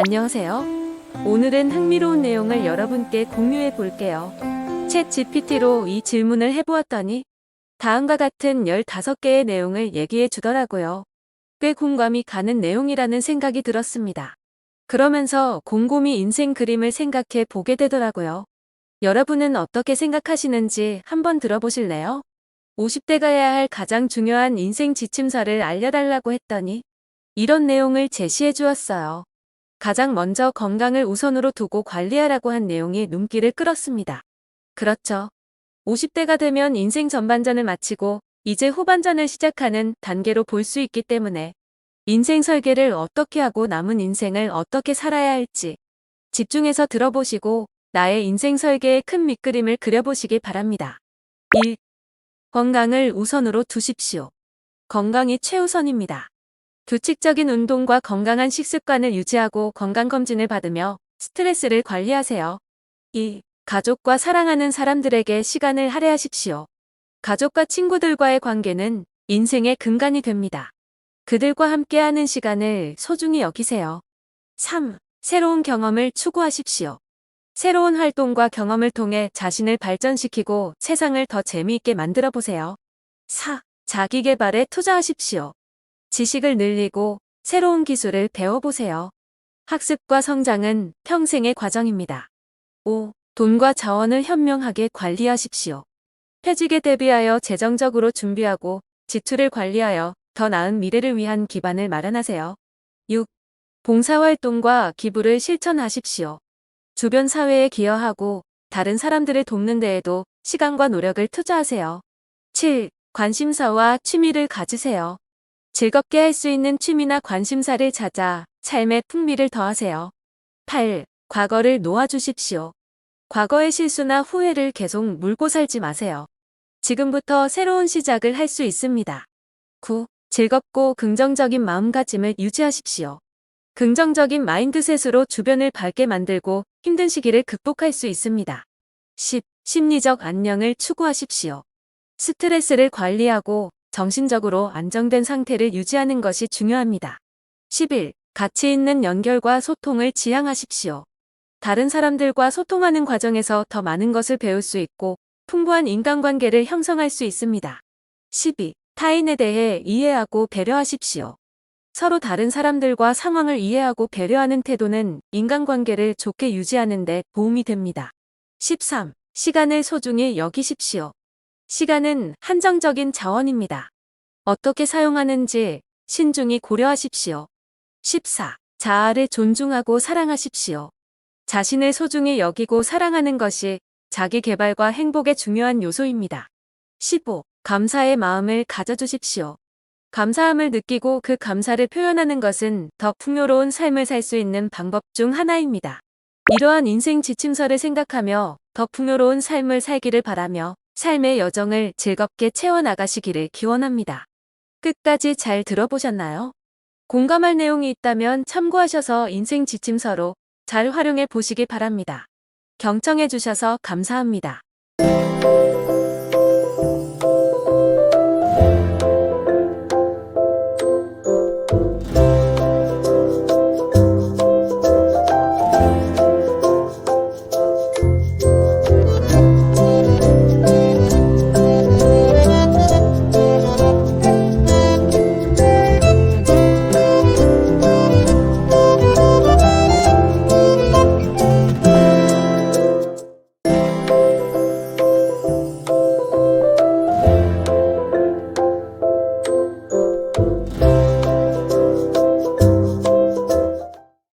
안녕하세요. 오늘은 흥미로운 내용을 여러분께 공유해 볼게요. 챗 GPT로 이 질문을 해보았더니 다음과 같은 15개의 내용을 얘기해 주더라고요. 꽤 공감이 가는 내용이라는 생각이 들었습니다. 그러면서 곰곰이 인생 그림을 생각해 보게 되더라고요. 여러분은 어떻게 생각하시는지 한번 들어보실래요? 50대가 해야 할 가장 중요한 인생 지침서를 알려달라고 했더니 이런 내용을 제시해 주었어요. 가장 먼저 건강을 우선으로 두고 관리하라고 한 내용이 눈길을 끌었습니다. 그렇죠. 50대가 되면 인생 전반전을 마치고 이제 후반전을 시작하는 단계로 볼 수 있기 때문에 인생 설계를 어떻게 하고 남은 인생을 어떻게 살아야 할지 집중해서 들어보시고 나의 인생 설계의 큰 밑그림을 그려보시기 바랍니다. 1. 건강을 우선으로 두십시오. 건강이 최우선입니다. 규칙적인 운동과 건강한 식습관을 유지하고 건강검진을 받으며 스트레스를 관리하세요. 2. 가족과 사랑하는 사람들에게 시간을 할애하십시오. 가족과 친구들과의 관계는 인생의 근간이 됩니다. 그들과 함께하는 시간을 소중히 여기세요. 3. 새로운 경험을 추구하십시오. 새로운 활동과 경험을 통해 자신을 발전시키고 세상을 더 재미있게 만들어 보세요. 4. 자기 개발에 투자하십시오. 지식을 늘리고 새로운 기술을 배워보세요. 학습과 성장은 평생의 과정입니다. 5. 돈과 자원을 현명하게 관리하십시오. 퇴직에 대비하여 재정적으로 준비하고 지출을 관리하여 더 나은 미래를 위한 기반을 마련하세요. 6. 봉사활동과 기부를 실천하십시오. 주변 사회에 기여하고 다른 사람들을 돕는 데에도 시간과 노력을 투자하세요. 7. 관심사와 취미를 가지세요. 즐겁게 할 수 있는 취미나 관심사를 찾아 삶의 풍미를 더하세요. 8. 과거를 놓아주십시오. 과거의 실수나 후회를 계속 물고 살지 마세요. 지금부터 새로운 시작을 할 수 있습니다. 9. 즐겁고 긍정적인 마음가짐을 유지하십시오. 긍정적인 마인드셋으로 주변을 밝게 만들고 힘든 시기를 극복할 수 있습니다. 10. 심리적 안녕을 추구하십시오. 스트레스를 관리하고 정신적으로 안정된 상태를 유지하는 것이 중요합니다. 11. 가치 있는 연결과 소통을 지향하십시오. 다른 사람들과 소통하는 과정에서 더 많은 것을 배울 수 있고 풍부한 인간관계를 형성할 수 있습니다. 12. 타인에 대해 이해하고 배려하십시오. 서로 다른 사람들과 상황을 이해하고 배려하는 태도는 인간관계를 좋게 유지하는 데 도움이 됩니다. 13. 시간을 소중히 여기십시오. 시간은 한정적인 자원입니다. 어떻게 사용하는지 신중히 고려하십시오. 14. 자아를 존중하고 사랑하십시오. 자신을 소중히 여기고 사랑하는 것이 자기 개발과 행복의 중요한 요소입니다. 15. 감사의 마음을 가져주십시오. 감사함을 느끼고 그 감사를 표현하는 것은 더 풍요로운 삶을 살 수 있는 방법 중 하나입니다. 이러한 인생 지침서를 생각하며 더 풍요로운 삶을 살기를 바라며 삶의 여정을 즐겁게 채워나가시기를 기원합니다. 끝까지 잘 들어보셨나요? 공감할 내용이 있다면 참고하셔서 인생 지침서로 잘 활용해 보시기 바랍니다. 경청해 주셔서 감사합니다.